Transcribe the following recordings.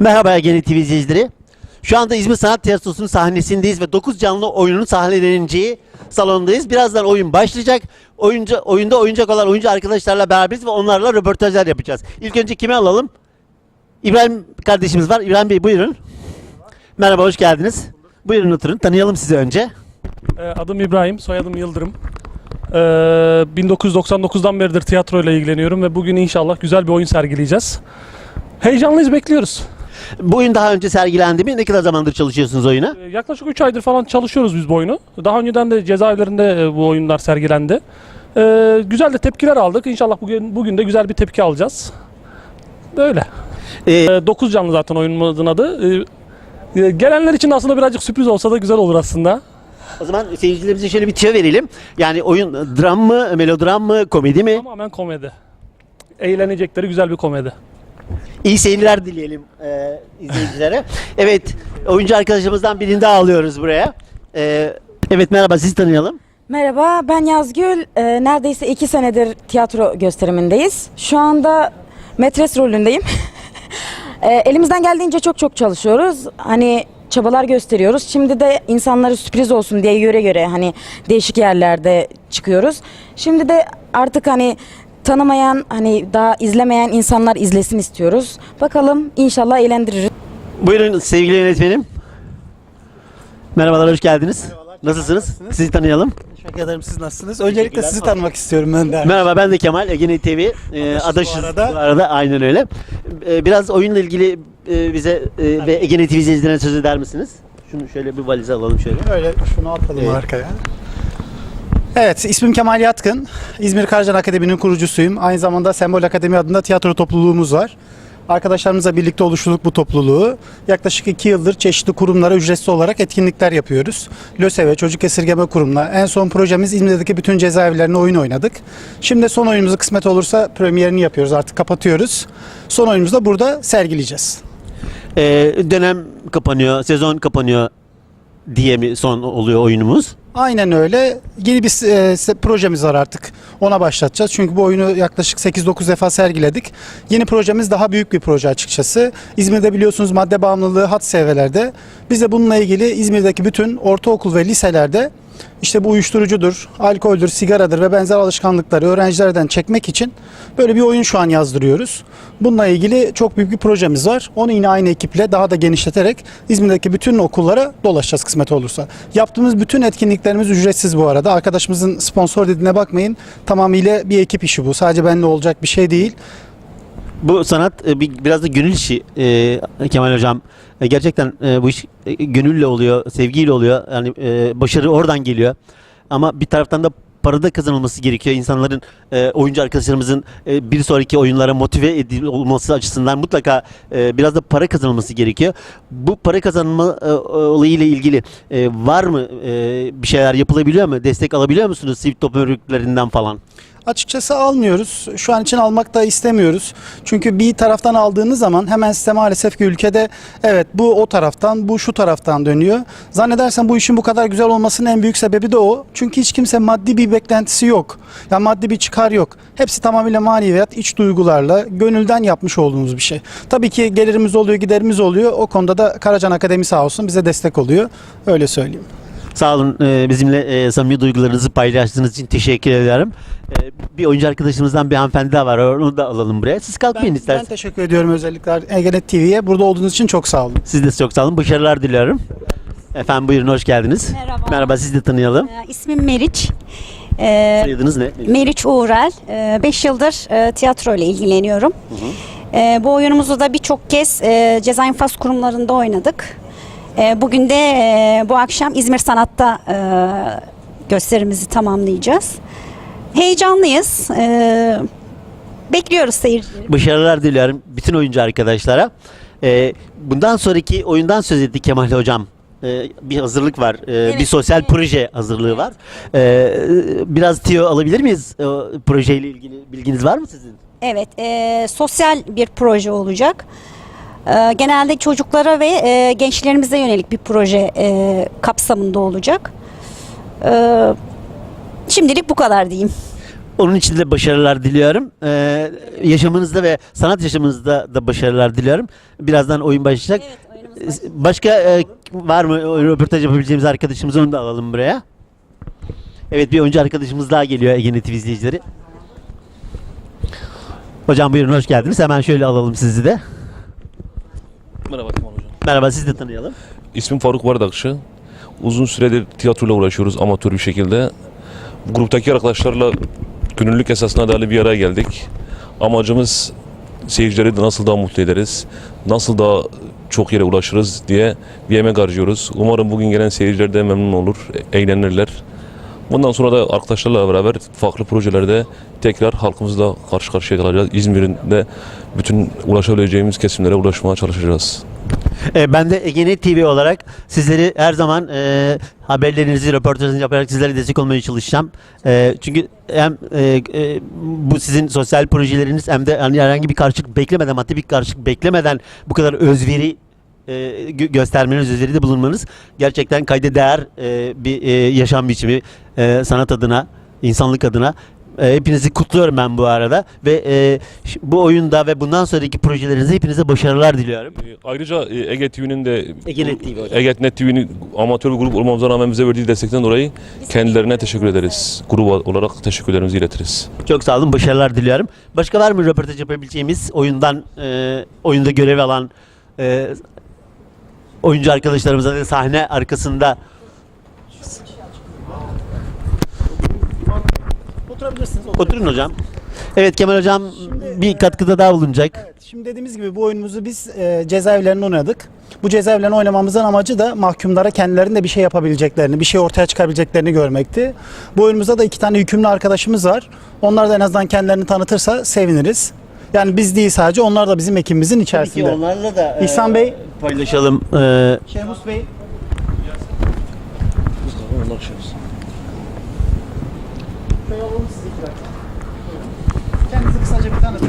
Merhaba Yeni TV izleyicileri. Şu anda İzmir Sanat Tiyatrosu'nun sahnesindeyiz ve 9 canlı oyunun sahneleneceği salondayız. Birazdan oyun başlayacak. Oyuncu, oyunda oyuncak olan oyuncu arkadaşlarla beraberiz ve onlarla röportajlar yapacağız. İlk önce kimi alalım? İbrahim kardeşimiz var. İbrahim Bey buyurun. Merhaba hoş geldiniz. Buyurun oturun. Tanıyalım sizi önce. Ee, Adım İbrahim, soyadım Yıldırım. Ee, 1999'dan beridir tiyatroyla ilgileniyorum ve bugün inşallah güzel bir oyun sergileyeceğiz. Heyecanlıyız, bekliyoruz. Bu oyun daha önce sergilendi mi? Ne kadar zamandır çalışıyorsunuz oyuna? Ee, Yaklaşık 3 aydır falan çalışıyoruz biz bu oyunu. Daha önceden de cezaevlerinde e, bu oyunlar sergilendi. Ee, güzel de tepkiler aldık. İnşallah bugün bugün de güzel bir tepki alacağız. Böyle. Ee, 9 canlı zaten oyunumuzun adı. Ee, e, gelenler için aslında birazcık sürpriz olsa da güzel olur aslında. o zaman seyircilerimize şöyle bir tüyo verelim. Yani oyun dram mı, melodram mı, komedi mi? Tamamen komedi. Eğlenecekleri güzel bir komedi. İyi seyirler dileyelim e, izleyicilere. evet, oyuncu arkadaşımızdan birini daha alıyoruz buraya. E, evet merhaba, sizi tanıyalım. Merhaba, ben Yazgül. Ee, neredeyse iki senedir tiyatro gösterimindeyiz. Şu anda metres rolündeyim. Ee, elimizden geldiğince çok çok çalışıyoruz. Hani çabalar gösteriyoruz. Şimdi de insanlara sürpriz olsun diye göre göre hani değişik yerlerde çıkıyoruz. Şimdi de artık hani tanımayan, hani daha izlemeyen insanlar izlesin istiyoruz. Bakalım inşallah eğlendiririz. Buyurun sevgili yönetmenim. Merhabalar, hoş geldiniz. Nasılsınız? nasılsınız? Sizi tanıyalım. Teşekkür ederim. Siz nasılsınız? Öncelikle sizi tanımak istiyorum ben de. Merhaba, ben de Kemal, Egeni TV. E, Adaşız bu arada. bu arada. Aynen öyle. E, biraz oyunla ilgili e, bize e, ve Egeni TV izleyicilerine söz eder misiniz? Şunu şöyle bir valize alalım şöyle. Öyle şunu atalım arkaya. Evet, ismim Kemal Yatkın. İzmir Karacan Akademi'nin kurucusuyum. Aynı zamanda Sembol Akademi adında tiyatro topluluğumuz var. Arkadaşlarımızla birlikte oluşturduk bu topluluğu. Yaklaşık iki yıldır çeşitli kurumlara ücretsiz olarak etkinlikler yapıyoruz. LÖSEV'e, Çocuk Esirgeme Kurumu'na. En son projemiz İzmir'deki bütün cezaevlerine oyun oynadık. Şimdi son oyunumuzu kısmet olursa premierini yapıyoruz. Artık kapatıyoruz. Son oyunumuzu da burada sergileyeceğiz. E, dönem kapanıyor, sezon kapanıyor diye mi son oluyor oyunumuz? Aynen öyle. Yeni bir e, projemiz var artık. Ona başlatacağız. Çünkü bu oyunu yaklaşık 8-9 defa sergiledik. Yeni projemiz daha büyük bir proje açıkçası. İzmir'de biliyorsunuz madde bağımlılığı hat seviyelerde. Biz de bununla ilgili İzmir'deki bütün ortaokul ve liselerde işte bu uyuşturucudur, alkoldür, sigaradır ve benzer alışkanlıkları öğrencilerden çekmek için böyle bir oyun şu an yazdırıyoruz. Bununla ilgili çok büyük bir projemiz var. Onu yine aynı ekiple daha da genişleterek İzmir'deki bütün okullara dolaşacağız kısmet olursa. Yaptığımız bütün etkinliklerimiz ücretsiz bu arada. Arkadaşımızın sponsor dediğine bakmayın. Tamamıyla bir ekip işi bu. Sadece benimle olacak bir şey değil. Bu sanat e, bir, biraz da gönül işi e, Kemal Hocam. E, gerçekten bu iş e, gönülle oluyor, sevgiyle oluyor. Yani başarı oradan geliyor. Ama bir taraftan da parada kazanılması gerekiyor. İnsanların, oyuncu arkadaşlarımızın bir sonraki oyunlara motive edilmesi açısından mutlaka biraz da para kazanılması gerekiyor. Bu para kazanma e, olayı ile ilgili var mı bir şeyler yapılabiliyor mu? Destek alabiliyor musunuz sivil toplum örgütlerinden falan? Açıkçası almıyoruz. Şu an için almak da istemiyoruz. Çünkü bir taraftan aldığınız zaman hemen size maalesef ki ülkede evet bu o taraftan, bu şu taraftan dönüyor. Zannedersem bu işin bu kadar güzel olmasının en büyük sebebi de o. Çünkü hiç kimse maddi bir beklentisi yok. Ya maddi bir çıkar yok. Hepsi tamamıyla maneviyat, iç duygularla, gönülden yapmış olduğumuz bir şey. Tabii ki gelirimiz oluyor, giderimiz oluyor. O konuda da Karacan Akademi sağ olsun bize destek oluyor. Öyle söyleyeyim. Sağ olun e, bizimle e, samimi duygularınızı paylaştığınız için teşekkür ederim. E, bir oyuncu arkadaşımızdan bir hanımefendi daha var onu da alalım buraya. Siz kalkmayın Ben, ben isterseniz. teşekkür ediyorum özellikle Egenet TV'ye. Burada olduğunuz için çok sağ olun. Siz de çok sağ olun. Başarılar diliyorum. Efendim buyurun hoş geldiniz. Merhaba. Merhaba sizi de tanıyalım. Ee, İsmim Meriç. Ee, Soyadınız ne? Meriç Uğurel. 5 yıldır e, tiyatro ile ilgileniyorum. Ee, bu oyunumuzu da birçok kez e, ceza infaz kurumlarında oynadık. E, bugün de e, bu akşam İzmir Sanat'ta e, gösterimizi tamamlayacağız. Heyecanlıyız. E, bekliyoruz seyircileri. Başarılar diliyorum bütün oyuncu arkadaşlara. E, bundan sonraki oyundan söz etti Kemal Hocam. Bir hazırlık var. E, bir sosyal proje hazırlığı var. Biraz tiyo alabilir miyiz? Projeyle ilgili bilginiz var mı sizin? Evet, e, sosyal bir proje olacak. E, genelde çocuklara ve e, gençlerimize yönelik bir proje e, kapsamında olacak. E, şimdilik bu kadar diyeyim. Onun için de başarılar diliyorum. Ee, yaşamınızda ve sanat yaşamınızda da başarılar diliyorum. Birazdan oyun başlayacak. Başka e, var mı röportaj yapabileceğimiz arkadaşımız onu da alalım buraya. Evet bir oyuncu arkadaşımız daha geliyor Ege TV izleyicileri. Hocam buyurun hoş geldiniz. Hemen şöyle alalım sizi de. Merhaba Kemal Hocam. Merhaba siz de tanıyalım. İsmim Faruk Bardakçı. Uzun süredir tiyatroyla uğraşıyoruz amatör bir şekilde. Gruptaki arkadaşlarla gönüllülük esasına dayalı bir araya geldik. Amacımız seyircileri de nasıl daha mutlu ederiz, nasıl daha çok yere ulaşırız diye bir emek harcıyoruz. Umarım bugün gelen seyirciler de memnun olur, eğlenirler. Bundan sonra da arkadaşlarla beraber farklı projelerde tekrar halkımızla karşı karşıya kalacağız. İzmir'in de bütün ulaşabileceğimiz kesimlere ulaşmaya çalışacağız. Ee, ben de Egenet TV olarak sizleri her zaman e, haberlerinizi, röportajınızı yaparak sizlere destek olmaya çalışacağım. E, çünkü hem e, e, bu sizin sosyal projeleriniz hem de hani herhangi bir karşılık beklemeden, maddi bir karşılık beklemeden bu kadar özveri e, gö- göstermeniz, özveride bulunmanız gerçekten kayda değer e, bir e, yaşam biçimi e, sanat adına, insanlık adına. Hepinizi kutluyorum ben bu arada ve e, bu oyunda ve bundan sonraki projelerinizde hepinize başarılar diliyorum. Ayrıca Ege TV'nin de Egenet TV hocam. Egenet TV'nin amatör bir grup olmamıza rağmen bize verdiği destekten dolayı kendilerine teşekkür ederiz. Grup olarak teşekkürlerimizi iletiriz. Çok sağ olun, başarılar diliyorum. Başka var mı röportaj yapabileceğimiz oyundan, e, oyunda görev alan e, oyuncu arkadaşlarımıza da sahne arkasında Oturabilirsiniz. oturun hocam. Evet Kemal hocam bir katkıda daha bulunacak. Evet, şimdi dediğimiz gibi bu oyunumuzu biz e, cezaevlerinde oynadık. Bu cezaevlerinde oynamamızın amacı da mahkumlara kendilerinde bir şey yapabileceklerini, bir şey ortaya çıkabileceklerini görmekti. Bu oyunumuzda da iki tane hükümlü arkadaşımız var. Onlar da en azından kendilerini tanıtırsa seviniriz. Yani biz değil sadece onlar da bizim ekibimizin Tabii ki içerisinde. onlarla da e, İhsan Bey. Paylaşalım. E, Şemus Bey. Bey alalım sizi iki dakika. Kendinizi kısaca bir tanıtın.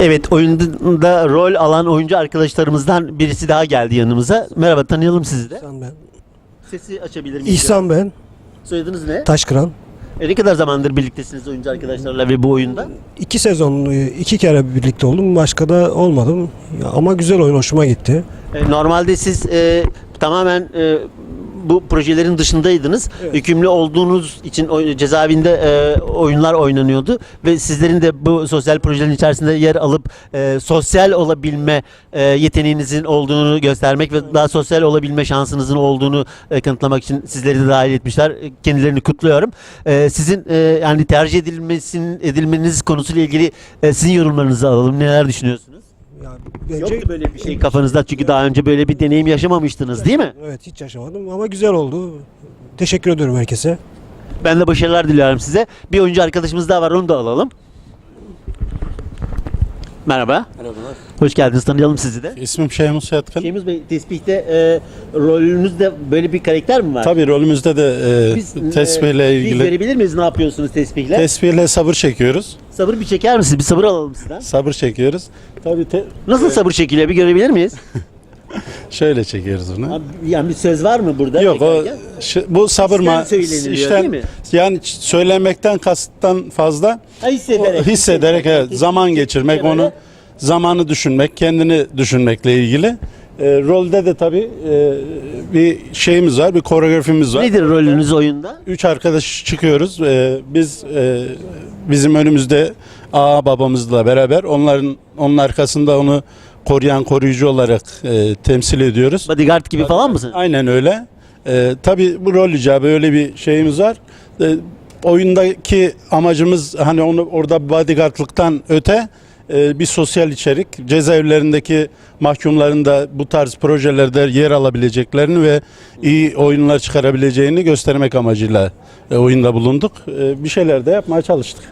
evet oyunda rol alan oyuncu arkadaşlarımızdan birisi daha geldi yanımıza. Merhaba tanıyalım sizi de. İhsan ben. Sesi açabilir miyiz? İhsan ben. Soyadınız ne? Taşkıran. E, ne kadar zamandır birliktesiniz oyuncu arkadaşlarla ve bu oyunda? İki sezon, iki kere birlikte oldum. Başka da olmadım. Ama güzel oyun, hoşuma gitti. E, Normalde siz e, tamamen e, bu projelerin dışındaydınız. Hükümlü olduğunuz için oy- cezaevinde e, oyunlar oynanıyordu ve sizlerin de bu sosyal projelerin içerisinde yer alıp e, sosyal olabilme e, yeteneğinizin olduğunu göstermek ve daha sosyal olabilme şansınızın olduğunu e, kanıtlamak için sizleri de dahil etmişler. E, Kendilerini kutluyorum. E, sizin e, yani tercih edilmesin edilmeniz konusuyla ilgili e, sizin yorumlarınızı alalım. Neler düşünüyorsunuz? Ya bence Yoktu böyle bir şey kafanızda çünkü daha önce böyle bir deneyim yaşamamıştınız değil mi? evet hiç yaşamadım ama güzel oldu. Teşekkür ediyorum herkese. Ben de başarılar diliyorum size. Bir oyuncu arkadaşımız daha var onu da alalım. Merhaba. Merhabalar. Hoş geldiniz. Tanıyalım sizi de. İsmim Şeymus Yatkın. Şeyimiz Bey, tespihte e, rolünüzde böyle bir karakter mi var? Tabii rolümüzde de e, Biz, e, tesbihle Biz ilgili görebilir miyiz ne yapıyorsunuz tespihle? tesbihle sabır çekiyoruz. Sabır bir çeker misiniz? Bir sabır alalım sizden. Sabır çekiyoruz. Tabii te- Nasıl sabır çekiliyor bir görebilir miyiz? şöyle çekiyoruz bunu. Abi, yani bir söz var mı burada? Yok o çekerken? ş- bu sabır İşten ma söyleniliyor, işten- değil mi? yani ç- söylemekten kasıttan fazla Ha, hissederek. o hissederek evet, Kesinlikle zaman geçirmek böyle. onu zamanı düşünmek, kendini düşünmekle ilgili. E, rolde de tabii e, bir şeyimiz var, bir koreografimiz var. Nedir rolünüz oyunda? Üç arkadaş çıkıyoruz. Ee, biz e, bizim önümüzde ağa babamızla beraber onların onun arkasında onu koruyan koruyucu olarak e, temsil ediyoruz. Bodyguard gibi falan mısın? Aynen öyle. Ee, tabii bu rol icabı öyle bir şeyimiz var. Ee, oyundaki amacımız hani onu orada bodyguardlıktan öte e, bir sosyal içerik. Cezaevlerindeki mahkumların da bu tarz projelerde yer alabileceklerini ve iyi oyunlar çıkarabileceğini göstermek amacıyla e, oyunda bulunduk. E, bir şeyler de yapmaya çalıştık.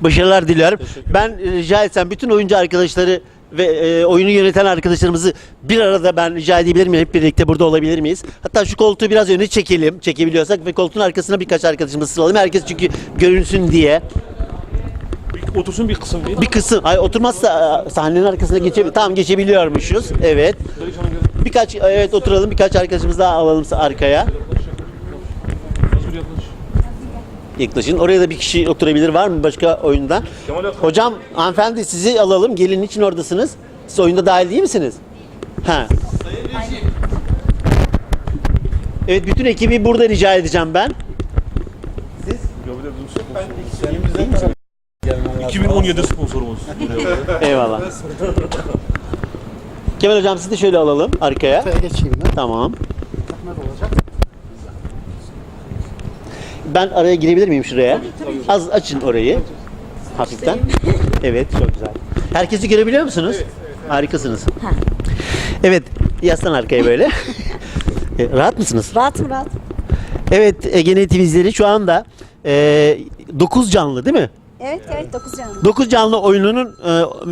Başarılar diliyorum. Ben e, rica etsem bütün oyuncu arkadaşları ve e, oyunu yöneten arkadaşlarımızı bir arada ben rica edebilir miyim? Hep birlikte burada olabilir miyiz? Hatta şu koltuğu biraz öne çekelim. Çekebiliyorsak ve koltuğun arkasına birkaç arkadaşımızı sıralayalım. Herkes çünkü görünsün diye. Otursun bir kısım değil. Bir kısım, ay oturmazsa e, sahnenin arkasına geçebilir. Tamam geçebiliyormuşuz. Evet. Birkaç evet oturalım. Birkaç arkadaşımız daha alalım arkaya. yaklaşın. Oraya da bir kişi oturabilir. Var mı başka oyunda? Hocam hanımefendi sizi alalım. Gelin için oradasınız. Siz oyunda dahil değil misiniz? Ha. Evet bütün ekibi burada rica edeceğim ben. 2017 sponsorumuz. Eyvallah. Kemal hocam sizi de şöyle alalım arkaya. Geçeyim ben. Tamam. Ben araya girebilir miyim şuraya? Az açın orayı. Hafiften. Evet çok güzel. Herkesi görebiliyor musunuz? Harikasınız. Evet yaslan arkaya böyle. E, Rahat mısınız? Rahat rahat. Evet Ege izleri şu anda 9 canlı değil mi? Evet evet 9 canım. 9 canlı oyununun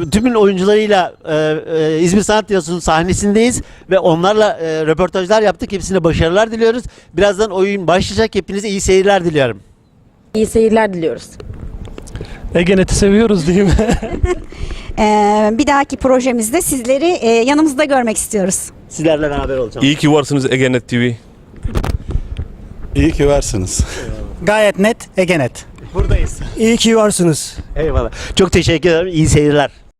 e, tümün oyuncularıyla e, e, İzmir Sanat Tiyatrosu'nun sahnesindeyiz ve onlarla e, röportajlar yaptık. Hepsine başarılar diliyoruz. Birazdan oyun başlayacak. Hepinize iyi seyirler diliyorum. İyi seyirler diliyoruz. Egenet'i seviyoruz değil mi? Ee, bir dahaki projemizde sizleri e, yanımızda görmek istiyoruz. Sizlerle beraber olacağım. İyi ki varsınız Egenet TV. İyi ki varsınız. Gayet net, Egenet. Buradayız. İyi ki varsınız. Eyvallah. Çok teşekkür ederim. İyi seyirler.